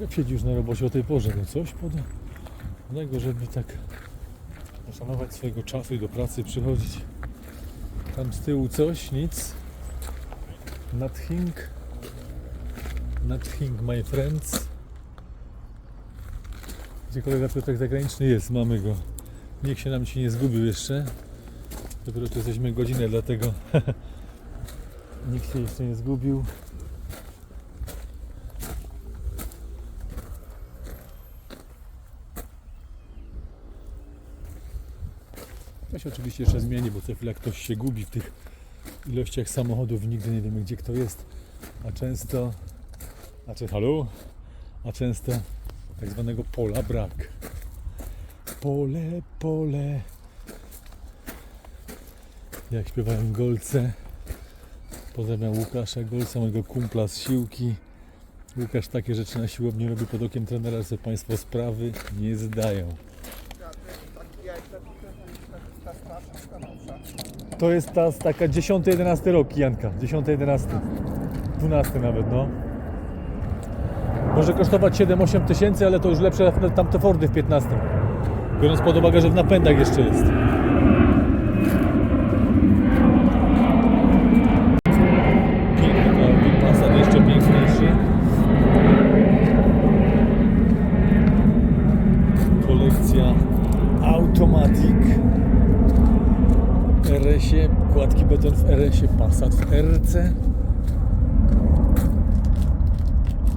Szef siedzi już na robocie o tej porze, no coś podobnego, żeby tak poszanować swojego czasu i do pracy przychodzić. Tam z tyłu coś, nic. Nothing. Nothing, my friends. Gdzie kolega Piotrek zagraniczny jest, mamy go. Niech się nam ci nie zgubił jeszcze. Dopiero tu jesteśmy godzinę, dlatego nikt się jeszcze nie zgubił. Się oczywiście jeszcze zmieni, bo co chwila ktoś się gubi w tych ilościach samochodów, nigdy nie wiemy gdzie kto jest. A często, znaczy halo, a często tak zwanego pola brak. Pole, pole. Jak śpiewają Golce. Pozdrawiam Łukasza Golca, mojego kumpla z siłki. Łukasz takie rzeczy na siłowni robi pod okiem trenera, że Państwo sprawy nie zdają. To jest ta taka 10-11 rok Janka. 10-11. 12 nawet, no. Może kosztować 7-8 tysięcy, ale to już lepsze tamte Fordy w 15. Biorąc pod uwagę, że w napędach jeszcze jest. Piękny to Passat, jeszcze piękniejszy. Kolekcja Automatic. W RS-ie, kładki beton w RS-ie, Passat w RC.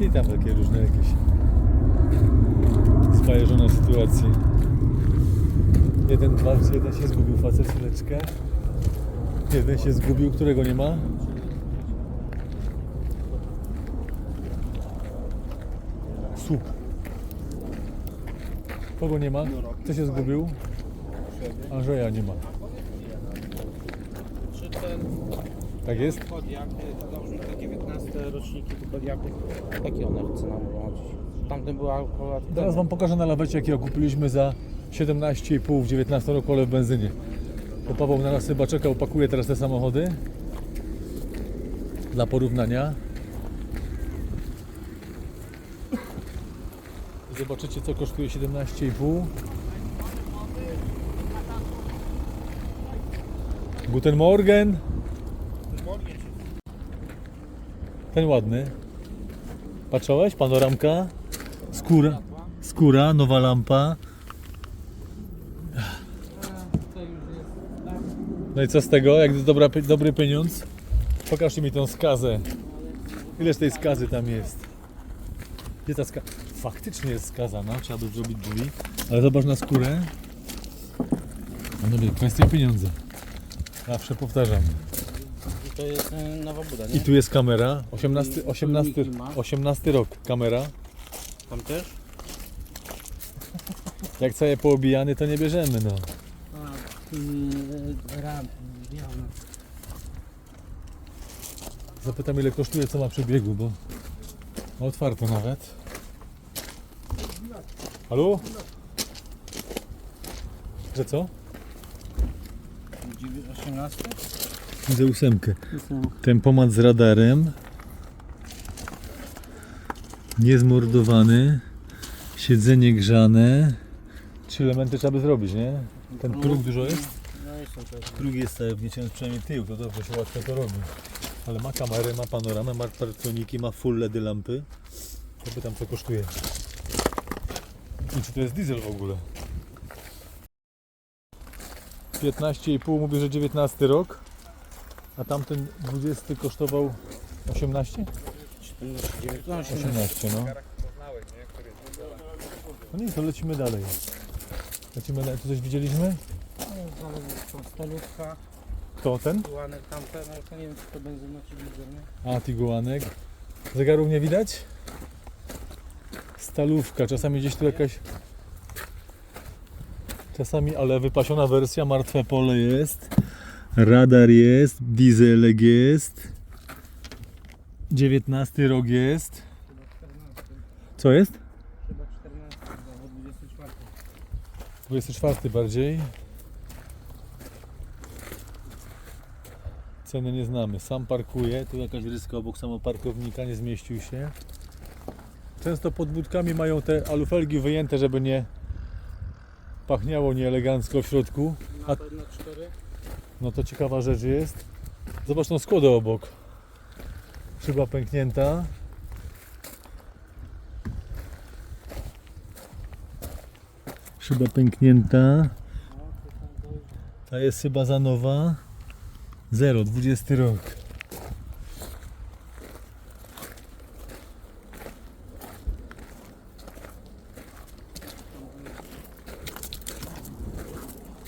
I tam takie różne jakieś spajerzone sytuacje. Jeden, dwa, jeden się zgubił facet chwileczkę. Jeden się zgubił, którego nie ma. Słup. Kogo nie ma? Kto się zgubił? Andrzeja nie ma. Czy ten Tak jest? Kodiak, załóżmy te 19 roczniki Kodiaków, jakie one chce nam wyłączyć? Tamten był akurat... Teraz Wam pokażę na lawecie, jakiego kupiliśmy za 17,5 w 19 roku, ale w benzynie. Bo Paweł na nas chyba czekał, pakuje teraz te samochody. Dla porównania. Zobaczycie co kosztuje 17,5. Guten Morgen. Ten ładny. Patrzyłeś? Panoramka. Skóra. Skóra, nowa lampa. No i co z tego? Jak jest dobra, dobry pieniądz? Pokażcie mi tą skazę. Ileż tej skazy tam jest? Gdzie ta skaza? Faktycznie jest skazana, trzeba by zrobić drzwi. Ale zobacz na skórę. No mówię, kwestia pieniądza. Zawsze powtarzam. I to jest e, nowa buda, nie? I tu jest kamera. 18, 18, 18 rok kamera. Tam też? Jak cały poobijany to nie bierzemy no. Ram, Zapytam ile kosztuje, co ma przebiegu, bo ma otwarto nawet. Halo? Że co? 18? Widzę ósemkę. Tempomat z radarem. Niezmordowany. Siedzenie grzane. Trzy elementy trzeba by zrobić, nie? Ten próg dużo jest? No jest tam. Próg jest cały wniesiony przynajmniej tył, to dobrze się łatwo to robi. Ale ma kamerę, ma panoramę, ma partroniki, ma full LED lampy. To pytam co kosztuje. I czy to jest diesel w ogóle? 15,5 mówi, że 19 rok. A tamten 20 kosztował 18? 19, 18 no. No nic, to lecimy dalej. Lecimy dalej. Tu coś widzieliśmy? Są stalówka, Kto ten? łanek tamte, no to nie wiem czy to benzyna czy diesel, nie? A, tiguanek. Zegarów nie widać? Stalówka, czasami gdzieś tu jakaś... Czasami, ale wypasiona wersja, martwe pole jest. Radar jest, dieselek jest. 19 rok jest. Chyba 14, Co jest? chyba 14, albo 24. 24 bardziej. Ceny nie znamy. Sam parkuje. Tu jakaś ryska obok samoparkownika, nie zmieścił się. Często pod budkami mają te alufelgi wyjęte, żeby nie pachniało nieelegancko w środku. No to ciekawa rzecz jest. Zobacz tą skłodę obok. Szyba pęknięta. Szyba pęknięta. Ta jest chyba za nowa. 0, 20 rok.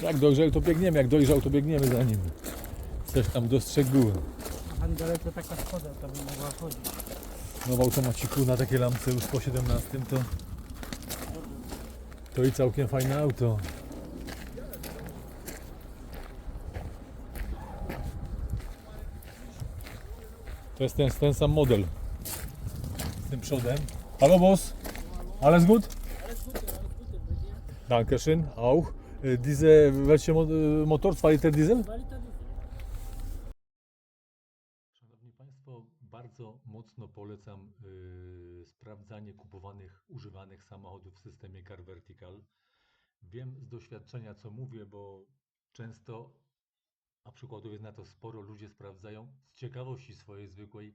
Jak dojrzał to biegniemy, jak dojrzał to biegniemy za nim. Coś tam dostrzegłem. A daleko taka schoda, to by mogła chodzić. No w automaciku na takie lampce już po 17 to to i całkiem fajne auto. To jest ten, ten sam model. Z tym przodem. Hallo Boss, alles gut? Dankeschön, auch. Äh, Diese, welche Mo- äh, Motor, 2 Liter Diesel? Szanowni Państwo, bardzo mocno polecam yy, sprawdzanie kupowanych, używanych samochodów w systemie Car Vertical. Wiem z doświadczenia, co mówię, bo często, a przykładów jest na to sporo, ludzie sprawdzają z ciekawości swojej zwykłej